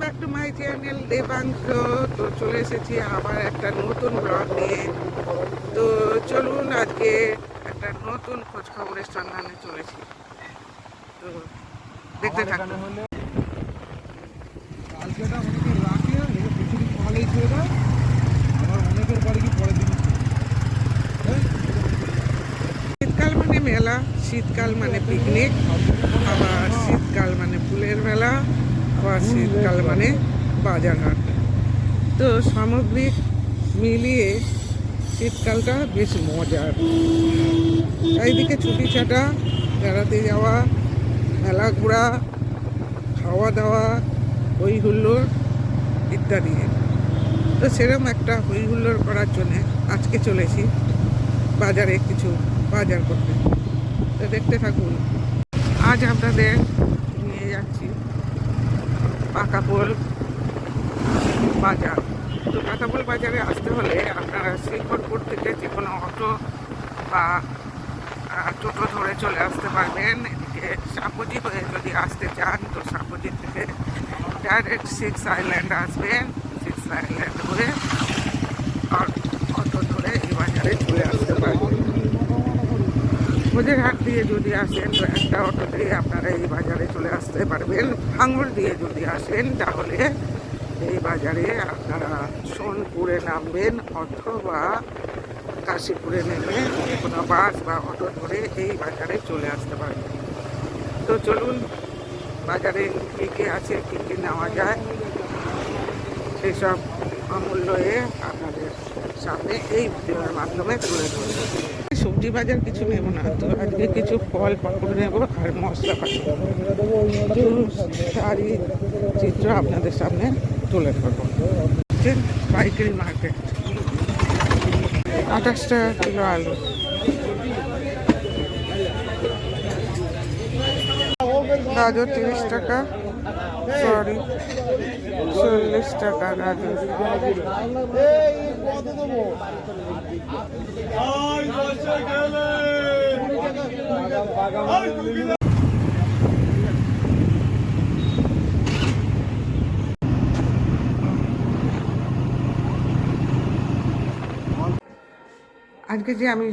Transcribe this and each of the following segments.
Back to my channel Debanka তো চলে এসেছি আবার একটা নতুন ব্লগ নিয়ে। তো চলুন আজকে একটা নতুন খোঁজ খবরের সন্ধানে চলেছি। তো দেখতে থাকুন। শীতকাল মানে মেলা শীতকাল মানে পিকনিক আবার শীতকাল মানে ফুলের মেলা আবার শীতকাল মানে বাজার হাট তো সামগ্রিক মিলিয়ে শীতকালটা বেশ মজার। চারিদিকে ছুটি ছাটা, বেড়াতে যাওয়া, মেলা ঘোরা খাওয়া দাওয়া হই হুল্লোড় ইত্যাদি। তো সেরকম একটা হই হুল্লোড় করার জন্যে আজকে চলেছি বাজারে কিছু বাজার করতে। তো দেখতে থাকুন। আজ আপনাদের নিয়ে যাচ্ছি পাকাপোল বাজার। তো পাকাপোল বাজারে আসতে হলে আপনারা শ্রীপুরপুর থেকে যে কোনো অটো বা টোটো ধরে চলে আসতে পারবেন। এদিকে সাপোজি হয়ে যদি আসতে চান, তো সাপোজি থেকে ডাইরেক্ট সিক্স আইল্যান্ড আসবেন। সিক্স আইল্যান্ড হয়ে আর অটো ধরে এই বাজারে চলে আসতে পারবেন হাট দিয়ে যদি আসেন, একটা অটো দিয়ে আপনারা এই বাজারে চলে আসতে পারবেন। ভাঙড় দিয়ে যদি আসেন, তাহলে এই বাজারে আপনারা সোনপুরে নামবেন অথবা কাশীপুরে নেমে কোনো বাস বা অটো ধরে এই বাজারে চলে আসতে পারবেন। তো চলুন, বাজারে কী কী আছে, কী কী নেওয়া যায়, সেসব অমূল্যে আপনাদের সামনে এই ভিডিওর মাধ্যমে তুলে ধরবো। সবজি বাজার কিছু নেব না, তো আজকে কিছু ফল পাকড় নেব আর মশলা পাতি শাড়ি, চিত্র আপনাদের সামনে তুলে ধরবো। পাইকারি মার্কেট। আঠাশ টাকা কিলো আলু। গাজর তিরিশ টাকা, সরি, চল্লিশ টাকা গাজর। আজকে যে আমি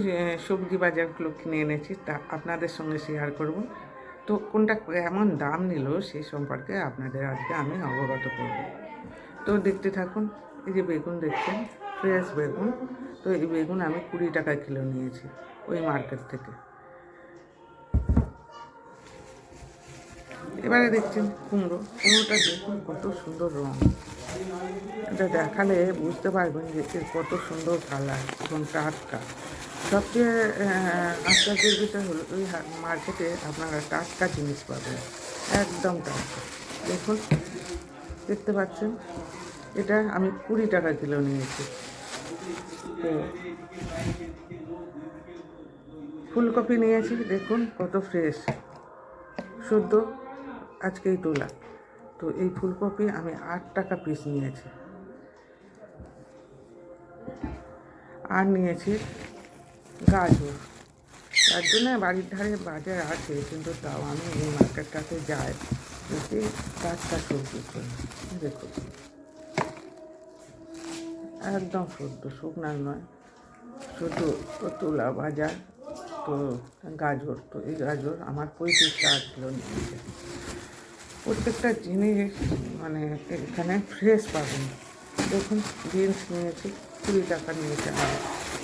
সবজি বাজারগুলো কিনে এনেছি, তা আপনাদের সঙ্গে শেয়ার করব। তো কোনটা কেমন দাম নিল সেই সম্পর্কে আপনাদের আজকে আমি অবগত করব। তো দেখতে থাকুন, এই যে বেগুন দেখছেন। ফ্রেশ বেগুন। তো এই বেগুন আমি কুড়ি টাকা কিলো নিয়েছি, ওই মার্কেট থেকে। এবারে দেখছেন কুমড়ো, কুমড়োটা দেখুন কত সুন্দর রং। এটা দেখালে বুঝতে পারবেন যে এর কত সুন্দর কালার এবং টাটকা। সবচেয়ে আশ্চর্যের বিষয় হলো ওই মার্কেটে আপনারা টাটকা জিনিস পাবেন, একদম টাটকা। দেখুন, দেখতে পাচ্ছেন? এটা আমি কুড়ি টাকা কিলো নিয়েছি। ফুলকপি নিয়েছি, দেখুন কত ফ্রেশ শুদ্ধ। আজকেই তোলা। তো এই ফুলকপি আমি আট টাকা পিস নিয়েছি। আর নিয়েছি গাজর। তার জন্য বাড়ির ধারে বাজার আছে, কিন্তু তাও আমি এই মার্কেটটাতে যাই। দেখি টাটকা সবজির জন্য। দেখুন। একদম শুদ্ধ শুকনার নয়। শুধু তোলা বাজার তো গাজর, তো এই গাজর আমার পঁয়ত্রিশ টাকা কিলো নিয়েছে। প্রত্যেকটা জিনিস মানে এখানে ফ্রেশ পাবেন। দেখুন বিনস নিয়েছি, কুড়ি টাকা নিয়েছে আমার।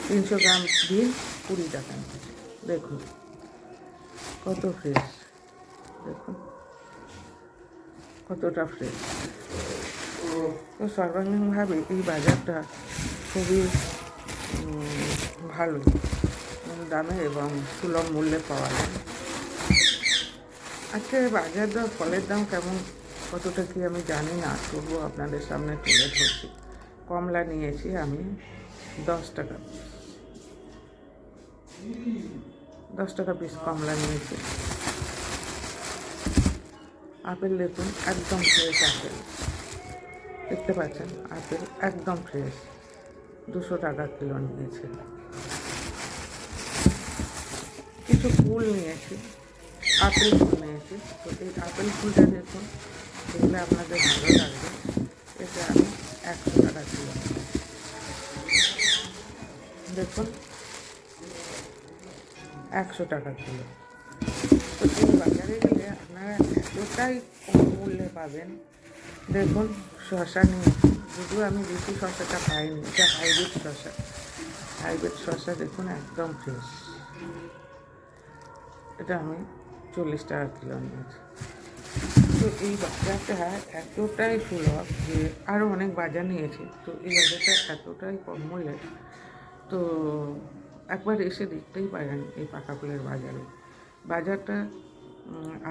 তিনশো গ্রাম বিনস কুড়ি টাকা নিয়েছে। দেখুন, কত ফ্রেশ দেখুন, কতটা ফ্রেশ তো সর্বাঙ্গীনভাবে এই বাজারটা খুবই ভালো দামে এবং সুলভ মূল্যে পাওয়া যায়। আজকে বাজার দর, ফলের দাম কেমন, কতটা কি আমি জানি না, তবুও আপনাদের সামনে তুলে ধরছি। কমলা নিয়েছি আমি দশ টাকা। দশ টাকা পিস কমলা নিয়েছি। আপেল দেখুন, একদম ফ্রেশ আপেল। দেখতে পাচ্ছেন, আপেল একদম ফ্রেশ দুশো টাকা কিলো নিয়েছে। কিছু ফুল নিয়েছি, আপেল ফুল নিয়েছি। তো এই আপেল ফুলটা দেখুন, দেখলে আপনাদের ভালো লাগবে। এটা আমি একশো টাকা কিলো দেখুন, একশো টাকা কিলো। তো এই বাজারে গেলে আপনারা এতটাই কম মূল্যে পাবেন দেখুন শশা নিয়ে। যদিও আমি বেশি শশাটা পাইনি এটা হাইব্রিড শশা হাইব্রিড শশা দেখুন, একদম ফ্রেশ এটা আমি চল্লিশ টাকা কিলো নিয়েছি। তো এই বাজারটা এতটাই সুলভ যে আরও অনেক বাজার নিয়েছি। তো এই বাজারটা এতটাই কম মূল্যে। তো একবার এসে দেখতেই পারেন এই পাকা ফুলের বাজারে। বাজারটা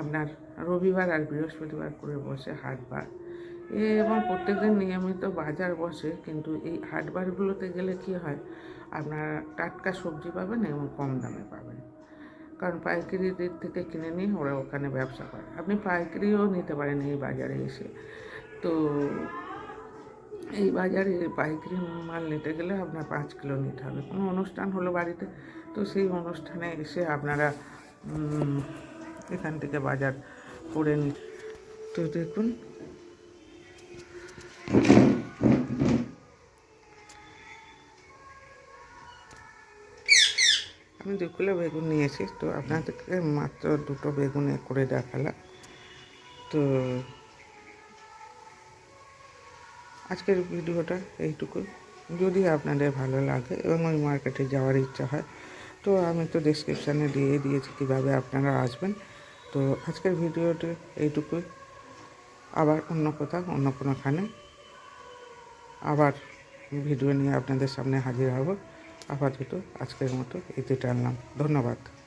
আপনার রবিবার আর বৃহস্পতিবার করে বসে হাটবার। এবং প্রত্যেকদিন নিয়মিত বাজার বসে, কিন্তু এই হাটবারগুলোতে গেলে কি হয়? আপনারা টাটকা সবজি পাবেন এবং কম দামে পাবেন। কারণ পাইকারিদের থেকে কিনে নিয়ে ওরা ওখানে ব্যবসা করে। আপনি পাইকারিও নিতে পারেন এই বাজারে এসে। তো এই বাজারে পাইকারি মাল নিতে গেলে আপনার পাঁচ কিলো নিতে হবে। কোনো অনুষ্ঠান হলো বাড়িতে, তো সেই অনুষ্ঠানে এসে আপনারা এখান থেকে বাজার করে নি তো দেখুন আমি দু কিলো বেগুন নিয়েছি, তো আপনাদেরকে মাত্র দুটো বেগুনে করে দেখালাম। তো আজকের ভিডিওটা এইটুকুই যদি আপনাদের ভালো লাগে এবং ওই মার্কেটে যাওয়ার ইচ্ছা হয়, তো আমি তো ডিসক্রিপশানে দিয়ে দিয়েছি কীভাবে আপনারা আসবেন। তো আজকের ভিডিওটি এইটুকুই। আবার অন্য কোথাও, অন্য কোনোখানে আবার ভিডিও নিয়ে আপনাদের সামনে হাজির হব। আপাতত আজকের মতো এতে টানলাম। ধন্যবাদ।